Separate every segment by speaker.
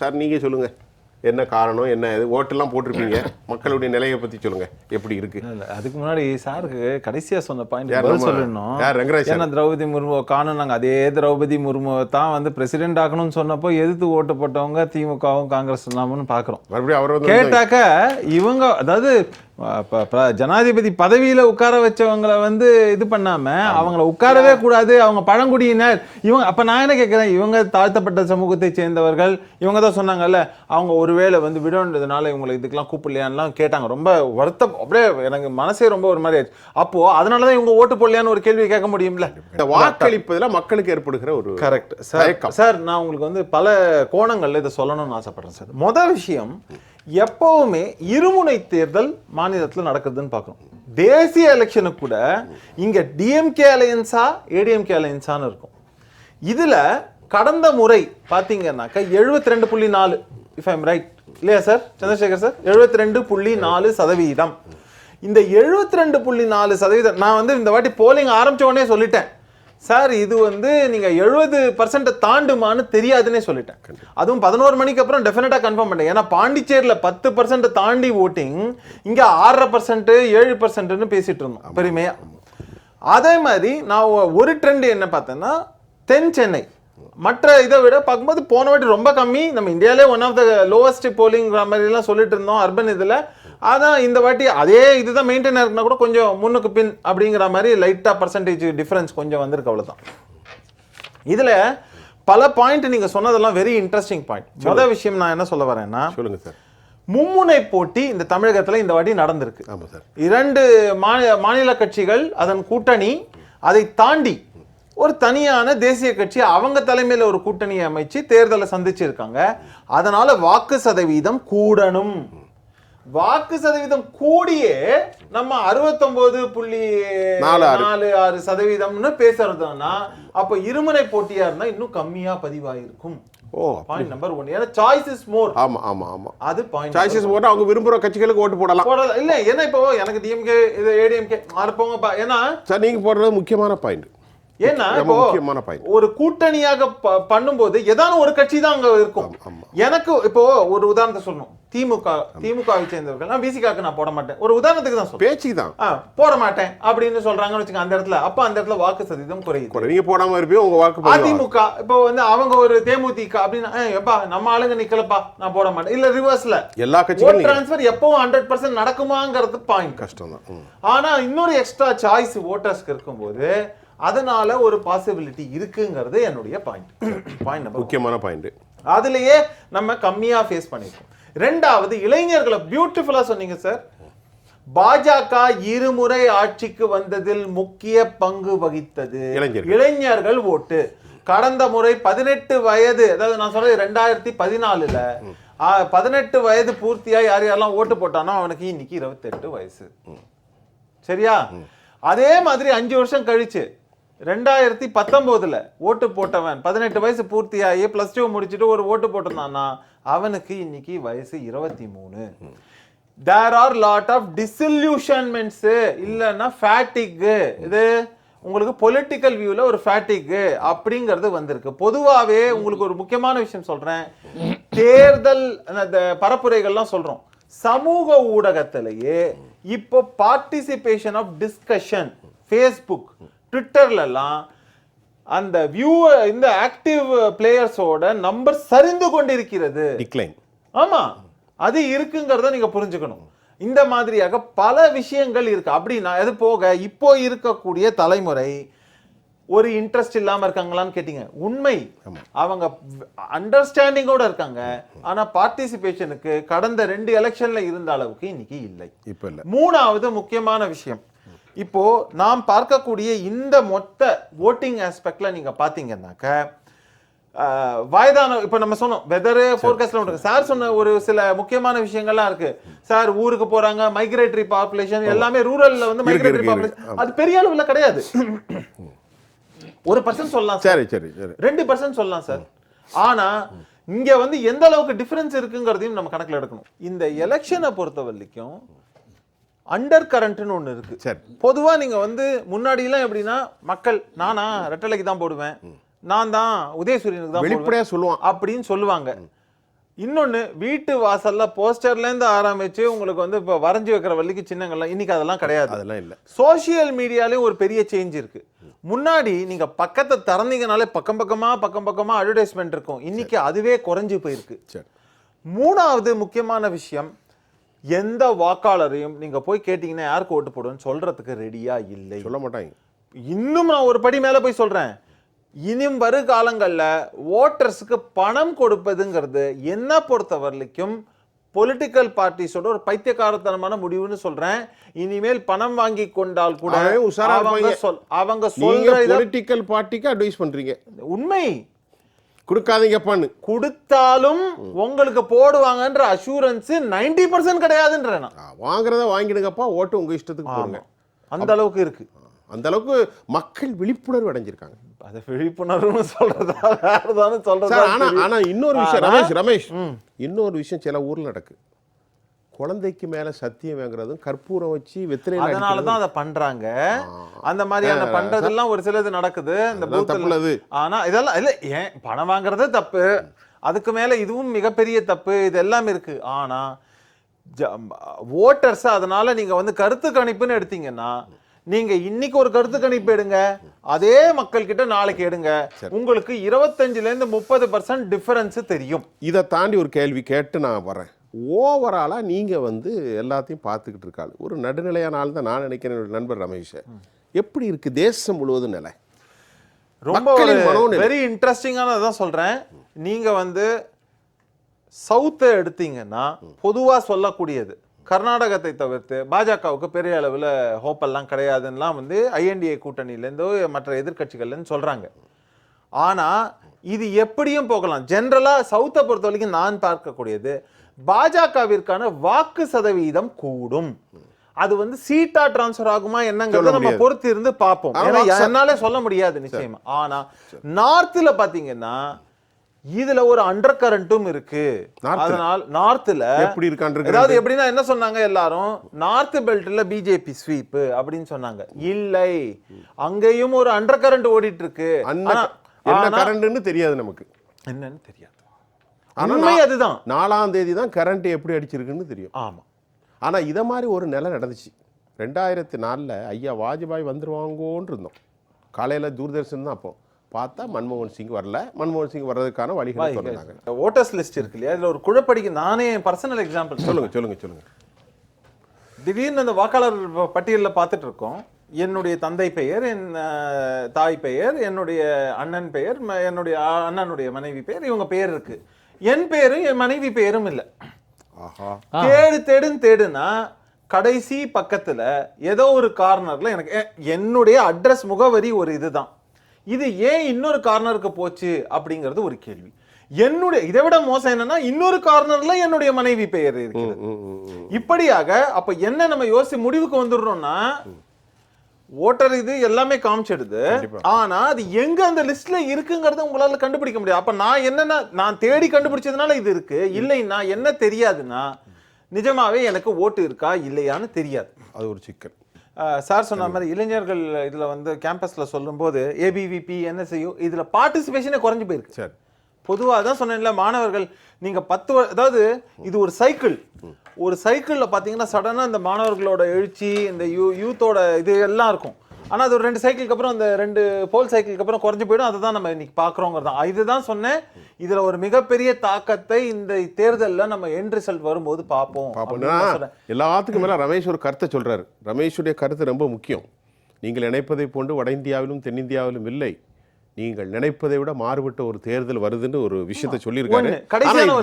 Speaker 1: Sir நீங்கள் சொல்லுங்கள் என்ன காரணம் என்ன இது? ஓட்டெல்லாம் போட்டிருப்பீங்க. மக்களுடைய நிலையை பற்றி சொல்லுங்கள் எப்படி இருக்கு?
Speaker 2: அதுக்கு முன்னாடி சாருக்கு கடைசியா சொன்ன பாயிண்ட் சொல்லணும்? ஏன்னா திரௌபதி முர்மு காணும் நாங்க அதே திரௌபதி முர்முவை தான் வந்து பிரசிடென்ட் ஆக்கணும்னு சொன்னப்போ எதிர்த்து ஓட்டு போட்டவங்க திமுகவும் காங்கிரஸ் இல்லாமன்னு பாக்குறோம்.
Speaker 1: மறுபடியும் அவர்
Speaker 2: கேட்டாக்க இவங்க அதாவது ஜனாதிபதி பதவியில உட்கார வச்சவங்கள வந்து இது பண்ணாம அவங்கள உட்காரவே கூடாது அவங்க பழங்குடியினர். இவங்க அப்ப நான் என்ன கேட்கிறேன் இவங்க தாழ்த்தப்பட்ட சமூகத்தை சேர்ந்தவர்கள் இவங்க தான் சொன்னாங்கல்ல அவங்க ஒருவேளை வந்து விடன்றதுனால இவங்களை இதுக்கெல்லாம் கூப்பிடலையான்லாம் கேட்டாங்க. ரொம்ப வருத்தம். அப்படியே எனக்கு மனசே ரொம்ப ஒரு மாதிரி ஆயிடுச்சு. அப்போ அதனாலதான் இவங்க ஓட்டு போடலையான்னு ஒரு கேள்வி கேட்க முடியும்ல?
Speaker 1: இந்த வாக்களிப்பதில் மக்களுக்கு ஏற்படுகிற ஒரு
Speaker 2: கரெக்ட் சார். சார் நான் உங்களுக்கு வந்து பல கோணங்கள்ல இதை சொல்லணும்னு ஆசைப்படுறேன் சார் மொதல் விஷயம் எப்பவுமே இருமுனை தேர்தல் மாநிலத்தில் நடக்குதுன்னு பார்க்கணும். தேசிய எலெக்ஷனுக்கு கூட இங்கே டிஎம்கே அலையன்ஸா ஏடிஎம்கே அலையன்ஸான்னு இருக்கும். இதில் கடந்த முறை பார்த்தீங்கன்னாக்கா எழுபத்தி ரெண்டு புள்ளி நாலு இஃப் ஐம் ரைட் இல்லையா சார்? சந்திரசேகர் சார்? எழுபத்தி ரெண்டு புள்ளி நாலு சதவீதம். இந்த எழுபத்தி ரெண்டு புள்ளி நாலு சதவீதம் நான் வந்து இந்த வாட்டி போலிங் ஆரம்பிச்ச உடனே சொல்லிட்டேன். சார் இது வந்து நீங்க எழுபது பர்சன்ட் தாண்டுமான்னு தெரியாதுன்னே சொல்லிட்டேன். அதுவும் பதினோரு மணிக்கு அப்புறம் டெஃபினட்டா கன்ஃபார்ம் பண்ணேன் ஏன்னா பாண்டிச்சேரியில பத்து பர்சன்ட் தாண்டி ஓட்டிங் இங்க ஆறரை பர்சன்ட் ஏழு பர்சன்ட்னு பேசிட்டு இருந்தோம் பெருமையா. அதே மாதிரி நான் ஒரு ட்ரெண்ட் என்ன பார்த்தேன்னா தென் சென்னை. மற்ற இதை விட பார்க்கும்போது போன வாட்டி ரொம்ப கம்மி. நம்ம இந்தியாவிலே ஒன் ஆஃப் த லோவஸ்ட் போலிங்கிற மாதிரிலாம் சொல்லிட்டு இருந்தோம் அர்பன் இதில். அதான் இந்த வாட்டி அதே இதுதான் மெயின்டைன் இருக்குன்னா கூட கொஞ்சம் முன்னுக்கு பின் அப்படிங்கிற மாதிரி லைட்டாக பர்சன்டேஜ் டிஃபரன்ஸ் கொஞ்சம் வந்திருக்கு அவ்வளவுதான். இதுல பல பாயிண்ட் நீங்க சொன்னதெல்லாம் வெரி இன்ட்ரெஸ்டிங் பாயிண்ட் முதல் விஷயம் நான் என்ன சொல்ல வரேன்னா
Speaker 1: சொல்லுங்க சார்.
Speaker 2: மும்முனை போட்டி இந்த தமிழகத்துல இந்த வாட்டி நடந்திருக்கு.
Speaker 1: ஆமாம் சார்.
Speaker 2: இரண்டு மாநில மாநில கட்சிகள் அதன் கூட்டணி அதை தாண்டி ஒரு தனியான தேசிய கட்சி அவங்க தலைமையில ஒரு கூட்டணியை அமைச்சு தேர்தலை சந்திச்சிருக்காங்க. அதனால வாக்கு சதவீதம் கூடணும். வாக்கு சதவீதம் கூடியே நம்ம அறுபத்தொன்பது புள்ளி
Speaker 1: நாலு ஆறு.
Speaker 2: சதவீதம்னு பேசுறதுன்னா அப்ப இருமுனை போட்டியா இருந்தா இன்னும் கம்மியா பதிவாயிருக்கும்.
Speaker 1: ஓ
Speaker 2: பாயிண்ட் நம்பர் ஒன் ஏன்னா சாய்ஸ் இஸ் மோர்
Speaker 1: ஆமாம் ஆமாம் ஆமாம்
Speaker 2: அது பாயிண்ட்
Speaker 1: சாய்ஸஸ் போட்டு அவங்க விரும்புகிற கட்சிகளுக்கு ஓட்டு போடலாம்.
Speaker 2: போடல இல்ல ஏன்னா இப்போ எனக்கு டிஎம்கே இது ஏடிஎம்கே போங்கப்பா ஏன்னா
Speaker 1: சார் நீங்கள் போடுறது முக்கியமான பாயிண்ட்
Speaker 2: ஏன்னா
Speaker 1: முக்கியமான பாயிண்ட்
Speaker 2: ஒரு கூட்டணியாக பண்ணும்போது ஏதான ஒரு கட்சி தான் அங்க இருக்கும். எனக்கு இப்போ ஒரு உதாரணத்தை சொல்லணும். திமுக திமுகவை சேர்ந்தவர்கள் நான் விசிகாக்கு நான் போட மாட்டேன். ஒரு உதாரணத்துக்கு தான்
Speaker 1: பேச்சுக்கு தான்.
Speaker 2: போட மாட்டேன் அப்படின்னு சொல்றாங்கன்னு வச்சுக்க அந்த இடத்துல. அப்ப அந்த இடத்துல வாக்கு சதவீதம் குறையுது.
Speaker 1: கூட நீங்கள் போடாமல் இருப்பீங்க உங்கள் வாக்கு
Speaker 2: அதிமுக இப்போ வந்து அவங்க ஒரு தேமுதிக அப்படின்னா "ஏய், எப்பா நம்ம ஆளுங்க நிக்கலப்பா நான் போட மாட்டேன். இல்ல ரிவர்ஸ்ல
Speaker 1: எல்லா நீங்க-
Speaker 2: டிரான்ஸ்ஃபர் எப்பவும் ஹண்ட்ரட் பர்சன்ட் நடக்குமாங்கிறது பாயிண்ட்
Speaker 1: கஷ்டம் தான்.
Speaker 2: ஆனா இன்னொரு எக்ஸ்ட்ரா சாய்ஸ் ஓட்டர்ஸ்க்கு இருக்கும்போது அதனால ஒரு பாசிபிலிட்டி இருக்குங்கிறது என்னுடைய பாயிண்ட் பாயிண்ட் நம்பர்
Speaker 1: முக்கியமான பாயிண்ட்
Speaker 2: அதுலயே நம்ம கம்மியா ஃபேஸ் பண்ணிருக்கோம். ரெண்டாவது இளைஞர்களை பியூட்டிஃபுல்லா சொன்னீங்க சார் பாஜக இருமுறை ஆட்சிக்கு வந்ததில் முக்கிய பங்கு வகித்தது
Speaker 1: இளைஞர்கள்.
Speaker 2: ஓட்டு. கடந்த முறை பதினெட்டு வயது அதாவது நான் சொல்றது ரெண்டாயிரத்தி பதினாலுல பதினெட்டு வயது பூர்த்தியா யார் யாரெல்லாம் ஓட்டு போட்டானோ அவனுக்கு இன்னைக்கு இருபத்தெட்டு வயசு. சரியா? அதே மாதிரி அஞ்சு வருஷம் கழிச்சு ரெண்டாயிரத்தி பத்தொம்போதில் ஓட்டு போட்டவன் பதினெட்டு வயசு பூர்த்தியாகி ப்ளஸ் டூ முடிச்சுட்டு ஒரு ஓட்டு போட்டிருந்தான்னா அவனுக்கு இன்னைக்கு வயசு இருபத்தி மூணு. There are lot of disillusionments இல்லைன்னா ஃபேட்டிக்கு இது உங்களுக்கு பொலிட்டிக்கல் வியூவில் ஒரு ஃபேட்டிக்கு அப்படிங்கிறது வந்திருக்கு. பொதுவாகவே உங்களுக்கு ஒரு முக்கியமான விஷயம் சொல்கிறேன் தேர்தல் அந்த பரப்புரைகள்லாம் சொல்கிறோம் சமூக ஊடகத்திலேயே இப்போ பார்ட்டிசிபேஷன் ஆஃப் டிஸ்கஷன் ஃபேஸ்புக் ட்விட்டர்லலாம் அந்த வியூ இந்த ஆக்டிவ் பிளேயர்ஸோட நம்பர் சரிந்து கொண்டிருக்கிறது.
Speaker 1: டிக்ளைன்
Speaker 2: ஆமா. அது இருக்குங்கிறத நீங்க புரிஞ்சுக்கணும். இந்த மாதிரியாக பல விஷயங்கள் இருக்கு. அப்படின்னா அது போக இப்போ இருக்கக்கூடிய தலைமுறை ஒரு இன்ட்ரெஸ்ட் இல்லாம இருக்காங்களான்னு கேட்டீங்க. உண்மை. அவங்க அண்டர்ஸ்டாண்டிங்கோட இருக்காங்க. ஆனா பார்ட்டிசிபேஷனுக்கு கடந்த ரெண்டு எலெக்ஷன்ல இருந்த அளவுக்கு இன்னைக்கு இல்லை.
Speaker 1: இப்போ இல்லை.
Speaker 2: மூணாவது முக்கியமான விஷயம். இப்போ நாம் பார்க்கக்கூடிய இந்த மொத்த ஓட்டிங் ஆஸ்பெக்ட்ல நீங்க பாத்தீங்கன்னாக்க வயதான இப்ப நம்ம சொன்னோம் வெதர் ஃபோர்காஸ்ட்ல ஒன்று சார். சொன்ன ஒரு சில முக்கியமான விஷயங்கள்லாம் இருக்கு. சார் ஊருக்கு போறாங்க மைக்ரேட்டரி பாப்புலேஷன் எல்லாமே ரூரல்ல வந்து
Speaker 1: இருக்கு,
Speaker 2: மைக்ரேட்டரி
Speaker 1: இருக்கு,
Speaker 2: பாப்புலேஷன் அது பெரிய அளவுல கிடையாது. ஒரு பர்சன்ட் சொல்லலாம் சார்.
Speaker 1: சரி சரி சரி.
Speaker 2: ரெண்டு பர்சன்ட் சொல்லலாம் சார். ஆனா இங்க வந்து எந்த அளவுக்கு டிஃபரன்ஸ் இருக்குங்கிறதையும் நம்ம கணக்குல எடுக்கணும். இந்த எலெக்ஷனை பொறுத்த வரைக்கும் அண்டர் கரண்ட்னு ஒண்ணு இருக்கு.
Speaker 1: சரி.
Speaker 2: பொதுவா நீங்க வந்து முன்னாடிலாம் எப்படின்னா மக்கள் நானா ரெட்டலைக்கு தான் போடுவேன். நான் தான் உதயசூரியனுக்கு தான்
Speaker 1: வெளிப்படையாக சொல்லுவான்.
Speaker 2: அப்படின்னு சொல்லுவாங்க. இன்னொன்னு வீட்டு வாசல்ல போஸ்டர்ல இருந்து ஆரம்பிச்சு உங்களுக்கு வந்து இப்ப வரைஞ்சு வைக்கிற வள்ளிக்கு சின்னங்கள்லாம் இன்னைக்கு அதெல்லாம் கிடையாது.
Speaker 1: அதெல்லாம் இல்லை.
Speaker 2: சோஷியல் மீடியாலயும் ஒரு பெரிய சேஞ்ச் இருக்கு. முன்னாடி நீங்க பக்கத்தை திறந்தீங்கனாலே பக்கம் பக்கமா பக்கம் பக்கமா அட்வர்டைஸ்மெண்ட் இருக்கும். இன்னைக்கு அதுவே குறைஞ்சு போயிருக்கு.
Speaker 1: சரி.
Speaker 2: மூணாவது முக்கியமான விஷயம் எந்த வாக்காளரையும் நீங்க போய் கேட்டீங்கன்னா யாருக்கு ஓட்டு போடுன்னு சொல்றதுக்கு ரெடியா இல்லை.
Speaker 1: சொல்ல மாட்டாங்க.
Speaker 2: இன்னும் நான் ஒரு படி மேல போய் சொல்றேன். இனியும் வரு காலங்கள்ல ஓட்டர்ஸுக்கு பணம் கொடுப்பதுங்கிறது என்ன பொறுத்த வரைக்கும் பொலிட்டிக்கல் பார்ட்டிஸோட ஒரு பைத்தியக்காரத்தனமான முடிவுன்னு சொல்றேன். இனிமேல் பணம் வாங்கி கொண்டால் கூட அவங்க அவங்க சொல்ற
Speaker 1: பொலிட்டிக்கல் பார்ட்டிக்கு அட்வைஸ் பண்றீங்க.
Speaker 2: உண்மை.
Speaker 1: கொடுக்காதீங்கப்பான்னு
Speaker 2: கொடுத்தாலும் உங்களுக்கு போடுவாங்கன்ற அஷூரன்ஸ் 90% பர்சன்ட்.
Speaker 1: ஆ, வாங்குறத வாங்கிடுங்கப்பா ஓட்டு உங்க இஷ்டத்துக்கு போடுங்க.
Speaker 2: அந்த அளவுக்கு இருக்கு.
Speaker 1: அந்த அளவுக்கு மக்கள் விழிப்புணர்வு அடைஞ்சிருக்காங்க.
Speaker 2: அது விழிப்புணர்வுன்னு சொல்றதா வேறதான்னு சொல்றதா
Speaker 1: ஆனா. ஆனா இன்னொரு விஷயம் ரமேஷ் ரமேஷ். இன்னொரு விஷயம் சில ஊர்ல நடக்கு. குழந்தைக்கு மேல சத்தியம் வாங்குறதும் கற்பூரம் வச்சு வெத்திரை
Speaker 2: அதனால தான் அதை பண்றாங்க. அந்த மாதிரியான பண்றதெல்லாம் ஒரு சிலது நடக்குது. இந்த
Speaker 1: அதெல்லாம்
Speaker 2: booth ல-
Speaker 1: தப்புல அது.
Speaker 2: ஆனா இதெல்லாம் இல்ல ஏன்? பணம் வாங்குறது தப்பு. அதுக்கு மேல இதுவும் மிகப்பெரிய தப்பு. இது எல்லாம் இருக்கு. ஆனா ஓட்டர்ஸ் அதனால நீங்க வந்து கருத்து கணிப்புன்னு எடுத்தீங்கன்னா நீங்க இன்னைக்கு ஒரு கருத்து கணிப்பு எடுங்க. அதே மக்கள் கிட்ட நாளைக்கு எடுங்க. உங்களுக்கு இருபத்தஞ்சுல இருந்து முப்பது பர்சன்ட் டிஃபரன்ஸ் தெரியும்.
Speaker 1: இதை தாண்டி ஒரு கேள்வி கேட்டு நான் வரேன். ஓவராலா நீங்க வந்து எல்லாத்தையும் பார்த்துக்கிட்டு இருக்காள். ஒரு நடுநிலையான ஆள் தான் நான் நினைக்கிறேன் என்னோட நண்பர் ரமேஷ். எப்படி இருக்கு தேசம் முழுவதும் நிலை?
Speaker 2: ரொம்ப. வெரி இன்ட்ரெஸ்டிங்கானதான் சொல்றேன். நீங்க வந்து சவுத்தை எடுத்தீங்கன்னா பொதுவா சொல்லக்கூடியது கர்நாடகத்தை தவிர்த்து பாஜகவுக்கு பெரிய அளவில் ஹோப்பெல்லாம் கிடையாதுன்னெலாம் வந்து ஐஎன்டிஏ கூட்டணியிலேருந்து மற்ற எதிர்க்கட்சிகள்லேருந்து சொல்கிறாங்க ஆனால் இது எப்படியும் போகலாம். ஜென்ரலாக சவுத்தை பொறுத்த வரைக்கும் நான் பார்க்கக்கூடியது பாஜகவிற்கான வாக்கு சதவீதம் கூடும். அது வந்து சீட்டா டிரான்ஸ்ஃபர் ஆகுமா என்னங்கிறத நம்ம. பொறுத்து இருந்து பார்ப்போம். ஏன்னா என்னால சொல்ல முடியாது நிச்சயமா. ஆனா நார்த்ல பாத்தீங்கன்னா இதுல ஒரு அண்டர் கரண்ட்டும் இருக்கு? அதனால் நார்த்ல
Speaker 1: எப்படி இருக்கான்னு
Speaker 2: அதாவது எப்படின்னா என்ன சொன்னாங்க எல்லாரும்? நார்த் பெல்ட்ல பிஜேபி ஸ்வீப் அப்படின்னு சொன்னாங்க. இல்லை. அங்கேயும் ஒரு அண்டர் கரண்ட் ஓடிட்டு இருக்கு.
Speaker 1: என்ன கரண்ட்னு தெரியாது நமக்கு.
Speaker 2: என்னன்னு தெரியாது.
Speaker 1: ஆனா
Speaker 2: உண்மை
Speaker 1: நான்-
Speaker 2: அதுதான்.
Speaker 1: நாலாம் தேதி தான் கரண்ட் எப்படி அடிச்சிருக்குன்னு தெரியும்.
Speaker 2: ஆமா.
Speaker 1: ஆனா இதை மாதிரி ஒரு நிலை நடந்துச்சு. ரெண்டாயிரத்தி நாலில் ஐயா வாஜ்பாய் வந்துருவாங்கோன்னு இருந்தோம். காலையில தூர்தர்ஷன் தான் அப்போ. பார்த்தா மன்மோகன் சிங் வரல. மன்மோகன் சிங் வர்றதுக்கான வழிகளை சொன்னாங்க.
Speaker 2: ஓட்டர்ஸ் லிஸ்ட் இருக்கு இல்லையா? இதுல ஒரு குழப்படிக்கு நானே பர்சனல் எக்ஸாம்பிள்
Speaker 1: சொல்லுங்க சொல்லுங்க சொல்லுங்க.
Speaker 2: திடீர்னு அந்த வாக்காளர் பட்டியல்ல பார்த்துட்டு இருக்கோம். என்னுடைய தந்தை பெயர் என் தாய் பெயர் என்னுடைய அண்ணன் பெயர் என்னுடைய அண்ணனுடைய மனைவி பெயர் இவங்க பெயர் இருக்கு. என் பெயரும் என் மனைவி பெயரும் இல்லை. தேடு தேடுன்னு தேடுனா கடைசி பக்கத்துல ஏதோ ஒரு கார்னர்ல எனக்கு என்னுடைய அட்ரஸ் முகவரி ஒரு இதுதான். இது ஏன் இன்னொரு கார்னருக்கு போச்சு அப்படிங்கிறது ஒரு கேள்வி. என்னுடைய இதை விட மோசம் என்னன்னா இன்னொரு கார்னர்ல என்னுடைய மனைவி பெயர் இருக்கு. இப்படியாக அப்ப என்ன நம்ம யோசிச்சு முடிவுக்கு வந்துடுறோம்னா ஓட்டர் இது எல்லாமே காமிச்சிடுது. ஆனா அது எங்க அந்த லிஸ்ட்ல இருக்குங்கறத உங்களால கண்டுபிடிக்க முடியாது. அப்ப நான் என்னன்னா நான் தேடி கண்டுபிடிச்சதுனால இது இருக்கு. இல்லைன்னா என்ன தெரியாதுன்னா நிஜமாவே எனக்கு ஓட்டு இருக்கா இல்லையான்னு தெரியாது.
Speaker 1: அது ஒரு சிக்கல்.
Speaker 2: சார் சொன்ன மாதிரி இளைஞர்கள் இதுல வந்து கேம்பஸ்ல சொல்லும்போது ஏபிவிபி என்எஸ்ஐயு இதுல பார்ட்டிசிபேஷனே குறைஞ்சு போயிருக்கு.
Speaker 1: சரி.
Speaker 2: பொதுவாக தான் சொன்னேன்ல மாணவர்கள் நீங்க பத்து அதாவது இது ஒரு சைக்கிள் ஒரு சைக்கிள்ல பாத்தீங்கன்னா சடனா இந்த மாணவர்களோட எழுச்சி இந்த யூ யூத்தோட இது எல்லாம் இருக்கும். ஆனா அது ஒரு ரெண்டு சைக்கிளுக்கு அப்புறம் அந்த ரெண்டு போல் சைக்கிளுக்கு அப்புறம் குறைஞ்சு போயிடும். அதை தான் நம்ம இன்னைக்கு பாக்குறோங்கிறது தான். இதுதான் சொன்னேன். இதுல ஒரு மிகப்பெரிய தாக்கத்தை இந்த தேர்தல்ல நம்ம எண்ட் ரிசல்ட் வரும்போது பார்ப்போம் சொல்றேன்.
Speaker 1: எல்லாத்துக்கும் மேல ரமேஷ் ஒரு கருத்தை சொல்றாரு. ரமேஷுடைய கருத்து ரொம்ப முக்கியம். நீங்கள் நினைப்பதை போன்று வட இந்தியாவிலும் தென்னிந்தியாவிலும் இல்லை. நீங்கள் நினைப்பதை விட மாறுபட்ட ஒரு தேர்தல் வருதுன்னு ஒரு விஷயத்தை சொல்லியிருக்காரு.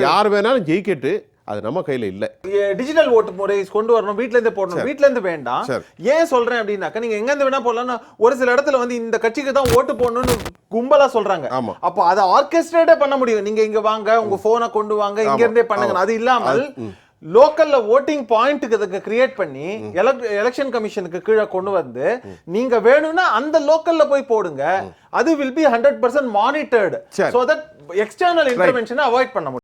Speaker 1: யார் வேணாலும் ஜெயிக்கட்டு. அது நம்ம கையில இல்ல.
Speaker 2: டிஜிட்டல் ஓட்டு முறை கொண்டு வரணும் வீட்ல இருந்து போடணும். வீட்ல இருந்து வேண்டாம். ஏன் சொல்றேன் அப்படின்னாக்கா நீங்க எங்க இருந்து வேணா போடலாம்னா ஒரு சில இடத்துல வந்து இந்த கட்சிக்கு தான் ஓட்டு போடணும்னு கும்பலா சொல்றாங்க.
Speaker 1: ஆமா.
Speaker 2: அப்போ அதை ஆர்கெஸ்ட்ரேட்டே பண்ண முடியும். நீங்க இங்க வாங்க உங்க போனை கொண்டு வாங்க இங்க
Speaker 1: ஆமா,
Speaker 2: இருந்தே பண்ணுங்க. அது இல்லாமல் லோக்கல்ல ஓட்டிங் பாயிண்ட்டுக்கு அதுக்கு கிரியேட் பண்ணி எலெக்ஷன் கமிஷனுக்கு கீழே கொண்டு வந்து நீங்க வேணும்னா அந்த லோக்கல்ல போய் போடுங்க. அது will be hundred percent monitored. So that external இன்டர்வென்ஷனை avoid பண்ண முடியும்.